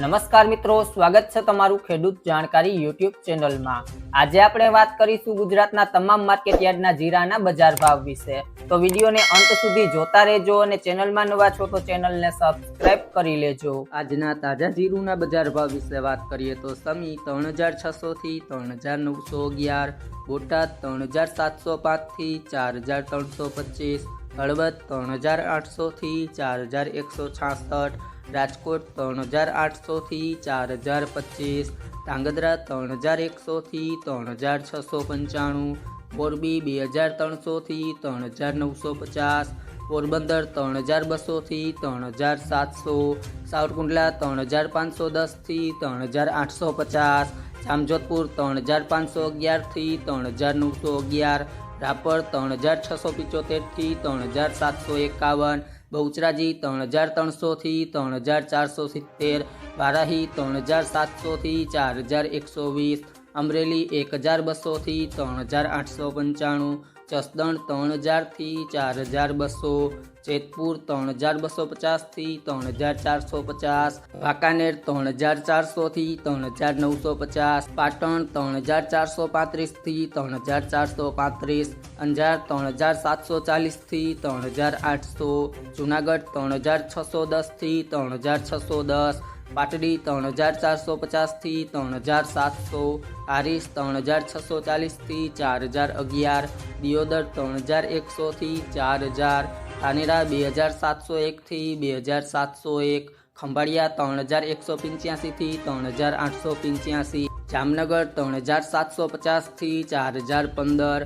નમસ્કાર મિત્રો, સ્વાગત છે તમારું ખેડૂત જાણકારી યુટ્યુબ ચેનલમાં. આજે આપણે વાત કરીશું ગુજરાતના તમામ માર્કેટયાર્ડના જીરાના બજાર ભાવ વિશે. તો વિડીયોને અંત સુધી જોતા રહેજો અને ચેનલમાં નવા છો તો ચેનલને સબસ્ક્રાઇબ કરી લેજો. આજના તાજા જીરુના બજાર ભાવ વિશે વાત કરીએ તો સમી ત્રણ હજાર છસો થી ત્રણ હજાર નવસો અગિયાર, બોટાદ ત્રણ હજાર સાતસો પાંચથી ચાર હજાર ત્રણસો પચીસ, હળવદ ત્રણ હજાર આઠસો થી ચાર હજાર એકસો છાસઠ રાજકોટ ત્રણ હજાર આઠસોથી ચાર હજાર પચીસ ધાંગધ્રા ત્રણ હજાર એકસોથી ત્રણ હજાર છસો પંચાણું મોરબી બે હજાર ત્રણસોથી ત્રણ હજાર નવસો પચાસ પોરબંદર ત્રણ હજાર બસોથી ત્રણ હજાર સાતસો સાવરકુંડલા ત્રણ હજાર પાંચસો દસથી ત્રણ હજાર આઠસો પચાસ જામજોધપુર ત્રણ હજાર પાંચસો અગિયારથી ત્રણ હજાર નવસો અગિયાર રાપર ત્રણ હજાર છસો પંચોતેરથી ત્રણ હજાર સાતસો એકાવન બહુચરાજી ત્રણ હજાર ત્રણસોથી ત્રણ હજાર ચારસો સિત્તેર, બારાહી ત્રણ હજાર સાતસોથી ચાર હજાર એકસો વીસ અમરેલી એક હજાર બસોથી ત્રણ હજાર આઠસો પંચાણું, જસદણ ત્રણ હજારથી ચાર હજાર બસો, જેતપુર ત્રણ હજાર બસો પચાસથી ત્રણ હજાર ચારસો પચાસ, વાંકાનેર ત્રણ હજાર ચારસોથી ત્રણ હજાર નવસો પચાસ, પાટણ ત્રણ હજાર ચારસો પાંત્રીસથી ત્રણ હજાર ચારસો પાંત્રીસ, અંજાર ત્રણ હજાર સાતસો ચાલીસથી ત્રણ હજાર આઠસો, જુનાગઢ ત્રણ હજાર છસો દસથી ત્રણ હજાર છસો દસ પાટડી ત્રણ હજાર ચારસો પચાસથી ત્રણ હજાર સાતસો હારીસ ત્રણ હજાર છસો ચાલીસથી ચાર હજાર અગિયાર, દિયોદર ત્રણ હજાર એકસોથી ચાર હજાર, ધાનેરા બે હજાર સાતસો એકથી બે હજાર સાતસો એક, ખંભાળિયા ત્રણ હજાર એકસો પંચ્યાસીથી ત્રણ હજાર આઠસો પંચ્યાસી, જામનગર ત્રણ હજાર સાતસો પચાસથી ચાર હજાર પંદર